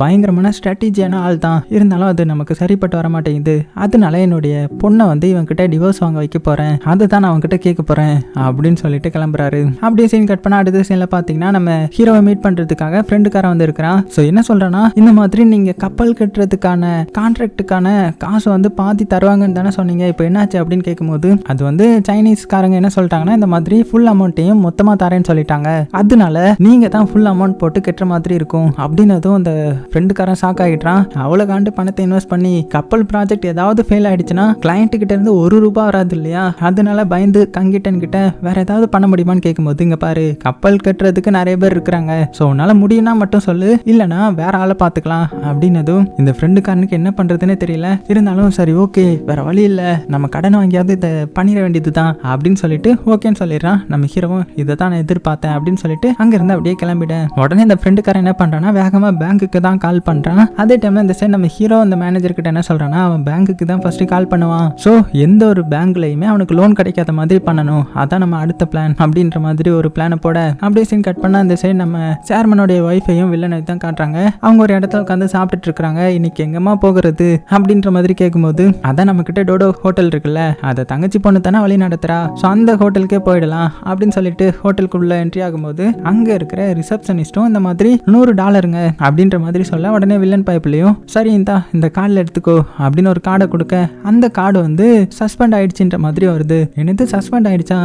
பயங்கரமான ஸ்ட்ராட்டஜியான ஆள் தான் இருந்தாலும் அது நமக்கு சரிப்பட்டு வர மாட்டேங்குது அதனால என்னுடைய பொண்ணை வந்து இவன் கிட்ட டிவோர்ஸ் வாங்க வைக்க போறேன். அதை தான் நான் அவன்கிட்ட கேட்க போறேன் அப்படின்னு சொல்லிட்டு கிளம்புறாரு. அப்படியே சீன் கட் பண்ண அடுத்த சீன்ல பாத்தீங்கன்னா நம்ம ஹீரோவை மீட் பண்றதுக்காக ஃப்ரெண்டுக்காரன் வந்து இருக்கிறான். ஸோ என்ன சொல்கிறேன்னா இந்த மாதிரி நீங்க கப்பல் கட்டுறதுக்கான கான்ட்ராக்டுக்கான காசு வந்து பாதி தருவாங்கன்னு தானே சொன்னீங்க. இப்போ என்னாச்சு? அப்படின்னு கேட்கும்போது அது வந்து சைனீஸ்காரங்க என்ன சொல்லிட்டாங்கன்னா இந்த மாதிரி ஃபுல் அமௌண்ட்டையும் மொத்தமாக தரேன்னு சொல்லிட்டாங்க. அதனால நீங்க தான் ஃபுல் அமௌண்ட் போட்டு கட்டுற மாதிரி இருக்கும் அப்படின்னதும் அந்த ஃப்ரெண்டுக்காரன் ஷாக் ஆகிட்டான் அவ்வளோ காண்டு பணத்தை இன்வெஸ்ட் பண்ணி கப்பல் ப்ராஜெக்ட் ஏதாவது ஃபெயில் ஆயிடுச்சுன்னா கிளைண்ட்டு கிட்ட இருந்து ஒரு ரூபா வராது இல்லையா? அதனால பயந்து கங்கிட்டன் கிட்ட வேற ஏதாவது பண்ண முடியுமான்னு கேட்கும்போது இங்கே பாரு கப்பல் கட்டுறதுக்கு நிறைய பேர் இருக்கிறாங்க. ஸோ உன்னால முடியும்னா மட்டும் சொல்லு. இல்லைனா வேற ஆளை பார்த்துக்கலாம். அப்படின்னதும் இந்த ஃப்ரெண்டுக்காரனுக்கு என்ன பண்ணுறதுன்னு தெரியல. இருந்தாலும் சரி ஓகே வேற வழி இல்லை. நம்ம கடன் வாங்கியாவது இதை பண்ணிட வேண்டியது இதுதான் அப்படின்னு சொல்லிட்டு ஓகேன்னு சொல்லிடுறான். நம்ம ஹீரோவும் இதை தான் நான் எதிர்பார்த்தேன் அப்படின்னு சொல்லிட்டு அங்கிருந்து அப்படியே கிளம்பிட்டேன். உடனே இந்த ஃப்ரெண்டுக்காரன் என்ன பண்ணுறான்னா வேகமாக பேங்க்குக்கு தான் கால் பண்ணுறான் அதே டைமில் இந்த சைடு நம்ம ஹீரோ அந்த மேனேஜர் கிட்ட என்ன சொல்கிறான்னா அவன் பேங்க்குக்கு தான் ஃபஸ்ட்டு கால் பண்ணுவான். ஸோ எந்த ஒரு பேங்க்லையுமே அவனுக்கு லோன் கிடைக்காத மாதிரி பண்ணணும். அதான் நம்ம அடுத்த பிளான் அப்படின்ற மாதிரி ஒரு பிளானை போட அப்படியே சீன் கட் பண்ணால் அந்த சைடு நம்ம சேர்மனுடைய ஒய்ஃபையும் வில்லனை தான் காட்டுறாங்க. அவங்க ஒரு இடத்துல உட்காந்து சாப்பிட்டுட்டு இருக்காங்க இன்னைக்கு எங்கம்மா போகிறது? அப்படின்ற மாதிரி கேட்கும்போது அதான் நம்ம டோடோ ஹோட்டல் இருக்குல்ல அதை தங்கச்சி பொண்ணு தானே வழி நடத்துறா? ஸோ அந்த ஹோட்டலுக்கே போயிடலாம் அப்படின்னு சொல்லிட்டு ஹோட்டலுக்குள்ளே என்ட்ரி ஆகும்போது அங்கே இருக்கிற ரிசப்ஷனிஸ்ட்டும் இந்த மாதிரி நூறு டாலருங்க அப்படின்ற மாதிரி சொல்ல உடனே வில்லன் பைப்லையும் சரி இந்தா இந்த கார்டில் எடுத்துக்கோ அப்படின்னு ஒரு கார்டை கொடுக்க அந்த கார்டு வந்து சஸ்பெண்ட் ஆயிடுச்சுன்ற மாதிரி வருது. என்னது சஸ்பெண்ட் ஆயிடுச்சா?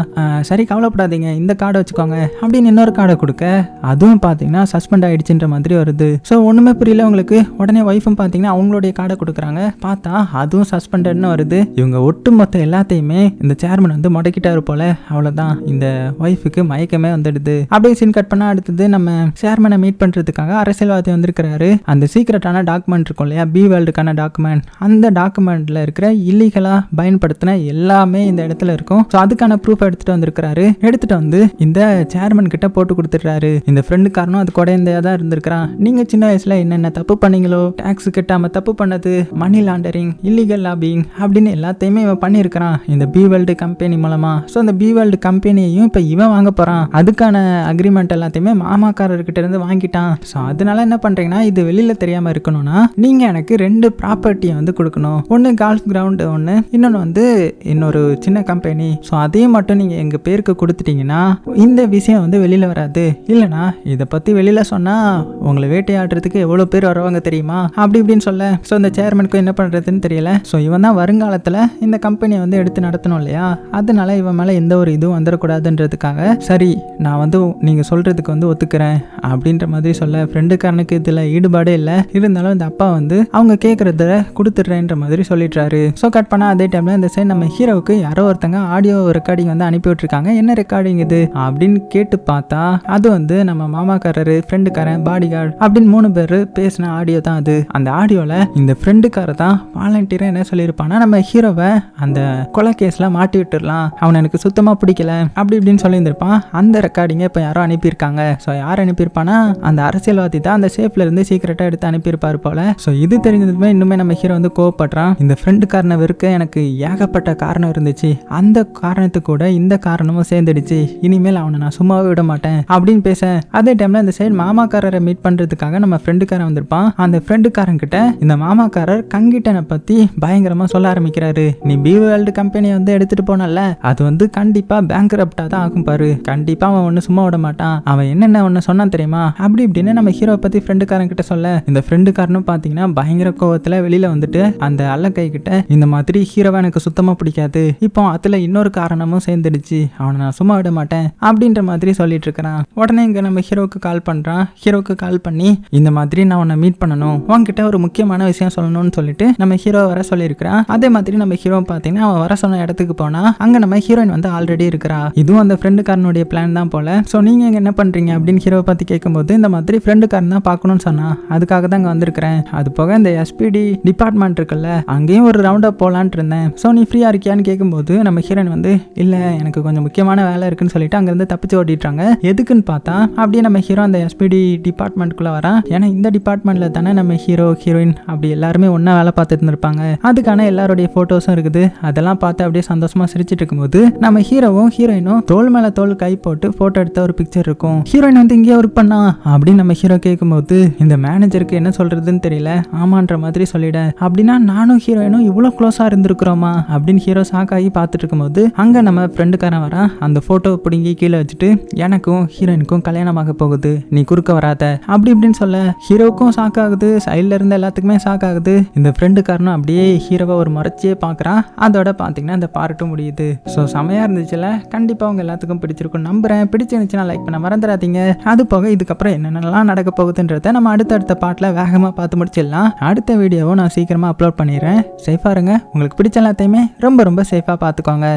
சரி கவலைப்படாதீங்க இந்த கார்டை வச்சுக்கோங்க அப்படின்னு இன்னொரு கார்டை கொடுக்க அதுவும் பார்த்தீங்கன்னா சஸ்பெண்ட் ஆயிடுச்சுன்ற மாதிரி வருது. ஸோ ஒன்றுமே புரியல உங்களுக்கு. உடனே ஒய்ஃபும் பார்த்தீங்கன்னா அவங்களுடைய கார்டை கொடுக்குறாங்க. பார்த்தா அதுவும் சஸ்பெண்டட்னு வருது. இவங்க ஒட்டுமொத்த எல்லாத்தையுமே இந்த சேர்மன் வந்து முடக்கிட்டாரு போல. அவ்வளோதான் இந்த ஒய்ஃபுக்கு மயக்கமே வந்துடுது. அப்படியே சீன் கட் பண்ணால் அடுத்தது நம்ம சேர்மனை மீட் பண்ணுறதுக்காக அரசியல்வாதி வந்திருக்கிறாரு. அந்த சீக்ரெட்டான டாக்குமெண்ட் இருக்கும் இல்லையா? பி வேர்ல்டுக்கான டாக்குமெண்ட் அந்த டாக்குமெண்ட்டில் இருக்கிற இல்லீகலாக பயன்படுத்தின எல்லாமே இந்த இடத்துல இருக்கும். ஸோ அதுக்கான ப்ரூஃப் எடுத்துகிட்டு வந்திருக்கிறாரு. எடுத்துகிட்டு வந்து இந்த சேர்மன் கிட்ட போட்டு கொடுத்துட்றாரு. இந்த ஃப்ரெண்டுக்காரனும் அது குடையந்தையாக தான் இருந்திருக்கிறான். நீங்கள் சின்ன வயசில் என்னென்ன தப்பு பண்ணீங்களோ டேக்ஸ் கட்டாமல் தப்பு பண்ணது மணி லாண்டரிங் இல்லீகல் லாபிங் அப்படின்னு எல்லாத்தையுமே இவன் பண்ணியிருக்கிறான். இந்த பி வேர்ல்டு கம்பெனி கம்பெனி மூலமா. ஸோ அந்த பி வேர்ல்டு கம்பெனியையும் இப்போ இவன் வாங்க போகிறான் அதுக்கான அக்ரிமெண்ட் எல்லாத்தையுமே மாமாக்காரர்கிட்ட இருந்து வாங்கிட்டான். ஸோ அதனால என்ன பண்ணுறீங்கன்னா இது வெளியில் தெரியாமல் இருக்கணும்னா நீங்கள் எனக்கு ரெண்டு ப்ராப்பர்ட்டியை வந்து கொடுக்கணும். ஒன்று கால்ஃப் கிரவுண்டு ஒன்று இன்னொன்று வந்து இன்னொரு சின்ன கம்பெனி ஸோ அதையும் மட்டும் நீங்கள் எங்கள் பேருக்கு கொடுத்துட்டீங்கன்னா இந்த விஷயம் வந்து வெளியில் வராது. இல்லைனா இதை பற்றி வெளியில் சொன்னால் உங்களை வேட்டையாடுறதுக்கு எவ்வளோ பேர் வருவாங்க தெரியுமா? அப்படி இப்படின்னு சொல்ல. ஸோ இந்த சேர்மனுக்கும் என்ன பண்ணுறதுன்னு தெரியல. ஸோ இவன் தான் வருங்காலத்தில் இந்த கம்பெனியை வந்து எடுத்து நடத்தணும் இல்லையா? அதனால இவன் மேலே எந்த ஒரு இதுவும் வந்துடக்கூடாதுன்றதுக்காக சரி நான் வந்து நீங்கள் சொல்கிறதுக்கு வந்து ஒத்துக்கிறேன் அப்படின்ற மாதிரி சொல்ல ஃப்ரெண்டுக்காரனுக்கு இதில் ஈடுபாடே இல்லை. இருந்தாலும் இந்த அப்பா வந்து அவங்க கேட்குறத கொடுத்துட்றேன்ற மாதிரி சொல்லிடுறாரு. ஸோ கட் பண்ணால் அதே டைமில் இந்த சைடு நம்ம ஹீரோவுக்கு யாரோ ஒருத்தங்க ஆடியோ ரெக்கார்டிங் வந்து அனுப்பி விட்டுருக்காங்க. என்ன ரெக்கார்டிங் இது? அப்படின்னு கேட்டு பார்த்தா அது வந்து நம்ம மாமாக்காரரு ஃப்ரெண்டுக்காரன் பாடி கார்டு அப்படின்னு மூணு பேர் பேசின ஆடியோ தான் அது. அந்த ஆடியோவில் இந்த ஃப்ரெண்டுக்கார தான் வாலண்டியராக என்ன சொல்லியிருப்பான்னா நம்ம ஹீரோவை அந்த கொலை கேஸில் மாட்டி விட்டுடலாம் அவனை எனக்கு சுத்தமாக பிடிக்கல. அப்படி இப்படின்னு சொல்லியிருந்திருப்பான். அந்த ரெக்கார்டிங்கை இப்போ யாரோ அனுப்பியிருக்காங்க. ஸோ யார் அனுப்பியிருப்பானா? அந்த அரசியல்வாதி தான் அந்த ஷேப்ல இருந்து சீக்கிரட்டாக எடுத்து அனுப்பியிருப்பார் போல. ஸோ இது தெரிஞ்சதுமே இன்னுமே நம்ம ஹீரோ வந்து கோவப்படுறான். இந்த ஃப்ரெண்டு காரணம் இருக்க எனக்கு ஏகப்பட்ட காரணம் இருந்துச்சு. அந்த காரணத்து கூட இந்த காரணமும் சேர்ந்துடுச்சு. இனிமேல் அவனை நான் சும்மாவே விட மாட்டேன். அப்படின்னு பேச அதே டைம்ல இந்த சைடு மாமாக்காரரை மீட் பண்றதுக்காக நம்ம ஃப்ரெண்டுக்காரன் வந்திருப்பான். அந்த ஃப்ரெண்டுக்காரன் கிட்ட இந்த மாமாக்காரர் கங்கிட்டனை பத்தி பயங்கரமா சொல்ல ஆரம்பிக்கிறாரு. நீ பி வேர்ல்டு கம்பெனியை வந்து எடுத்துட்டு சொன்னல அது வந்து கண்டிப்பா பேங்க் தான் ஆகும் பாரு. கண்டிப்பா அவன் ஒன்று சும்மா விட மாட்டான். அவன் என்னென்ன ஒன்று சொன்னான் தெரியுமா? அப்படி இப்படின்னு நம்ம ஹீரோ பத்தி ஃப்ரெண்டுக்காரன் கிட்ட சொல்ல. இந்த ஃப்ரெண்டுக்காரனும் பாத்தீங்கன்னா பயங்கர கோவத்துல வெளியில வந்துட்டு அந்த அல்லக்கை கிட்ட இந்த மாதிரி ஹீரோவை எனக்கு சுத்தமா பிடிக்காது. இப்போ அதுல இன்னொரு காரணமும் சேர்ந்துடுச்சு. அவனை நான் சும்மா விட மாட்டேன். அப்படின்ற மாதிரி சொல்லிட்டு இருக்கிறான். உடனே இங்க நம்ம ஹீரோவுக்கு கால் பண்றான். ஹீரோவுக்கு கால் பண்ணி இந்த மாதிரி நான் உன்னை மீட் பண்ணணும். உன்கிட்ட ஒரு முக்கியமான விஷயம் சொல்லணும்னு சொல்லிட்டு நம்ம ஹீரோ வர சொல்லியிருக்கிறான். அதே மாதிரி நம்ம ஹீரோ பார்த்தீங்கன்னா அவன் வர சொன்ன இடத்துக்கு போனா அங்க நம்ம ஹீரோயின் வந்து ஆல்ரெடி இருக்கிறா. இதுவும் அந்த ஃப்ரெண்டுக்காரனுடைய பிளான் தான் போல. ஸோ நீங்க இங்க என்ன பண்றீங்க அப்படின்னு ஹீரோவை பத்தி கேட்கும்போது இந்த மாதிரி ஃப்ரெண்டுக்காரன் தான் பார்க்கணும்னு சொன்னா அதுக்காக தான் இங்க வந்திருக்கிறேன். அது போக இந்த எஸ்பிடி டிபார்ட்மெண்ட் இருக்குல்ல அங்கேயும் ஒரு ரவுண்ட் அப் போலான்ட்டு இருந்தேன். ஸோ நீ ஃப்ரீயா இருக்கியான்னு கேட்கும்போது நம்ம ஹீரோயின் வந்து இல்ல எனக்கு கொஞ்சம் முக்கியமான வேலை இருக்குன்னு சொல்லிட்டு அங்கிருந்து தப்பிச்சு ஓட்டிட்டாங்க எதுக்குன்னு பார்த்தா அப்படியே நம்ம ஹீரோ அந்த எஸ்பிடி டிபார்ட்மெண்ட்குள்ளே வரான் ஏன்னா இந்த டிபார்ட்மெண்ட்ல தானே நம்ம ஹீரோ ஹீரோயின் அப்படி எல்லாருமே ஒன்றா வேலை பார்த்துட்டு இருந்திருப்பாங்க. அதுக்கான எல்லாருடைய போட்டோஸும் இருக்குது. அதெல்லாம் பார்த்து அப்படியே சந்தோஷமா சிரிச்சிட்டு இருக்கும்போது நம்ம ஹீரோவும் ஹீரோயினும் தோல் மேல தோல் கை போட்டு போட்டோ எடுத்த ஒரு பிக்சர் இருக்கும். ஹீரோயின் வந்து இங்கேயே ஒர்க் பண்ணா அப்படின்னு நம்ம ஹீரோ கேட்கும்போது இந்த மேனேஜருக்கு என்ன சொல்றதுன்னு தெரியல. ஆமான்ற மாதிரி சொல்லிட. அப்படின்னா நானும் ஹீரோயினும் இவ்வளோ க்ளோஸா இருந்திருக்கிறோமா? அப்படின்னு ஹீரோ ஷாக்காகி பார்த்துட்டு இருக்கும்போது அங்க நம்ம ஃப்ரெண்டுக்காரன் வரான் அந்த போட்டோ பிடுங்கி கீழே வச்சுட்டு எனக்கும் ஹீரோயினுக்கும் கல்யாணமாக போகுது. நீ குறுக்க வராத. அப்படி இப்படின்னு சொல்ல ஹீரோவுக்கும் ஷாக் ஆகுது. சைட்ல இருந்த எல்லாத்துக்குமே ஷாக் ஆகுது. இந்த ஃப்ரெண்டுக்காரனும் அப்படியே ஹீரோவை ஒரு மறைச்சியே பார்க்குறான் அதோட பார்த்தீங்கன்னா அந்த பாராட்டும் முடியுது. ஸோ செமையாக இருந்துச்சுல? கண்டிப்பாக உங்கள் எல்லாத்துக்கும் பிடிச்சிருக்கும் நம்புகிறேன் பிடிச்சிருந்துச்சுன்னா லைக் பண்ண மறந்துடாதீங்க. அது போக இதுக்கப்புறம் என்னென்னலாம் நடக்க போகுதுன்றத நம்ம அடுத்தடுத்த பாட்டில் வேகமாக பார்த்து முடிச்சிடலாம். அடுத்த வீடியோவும் நான் சீக்கிரமாக அப்லோட் பண்ணிடுறேன். சேஃபாக இருங்க. உங்களுக்கு பிடிச்ச எல்லாத்தையுமே ரொம்ப ரொம்ப சேஃபாக பார்த்துக்கோங்க.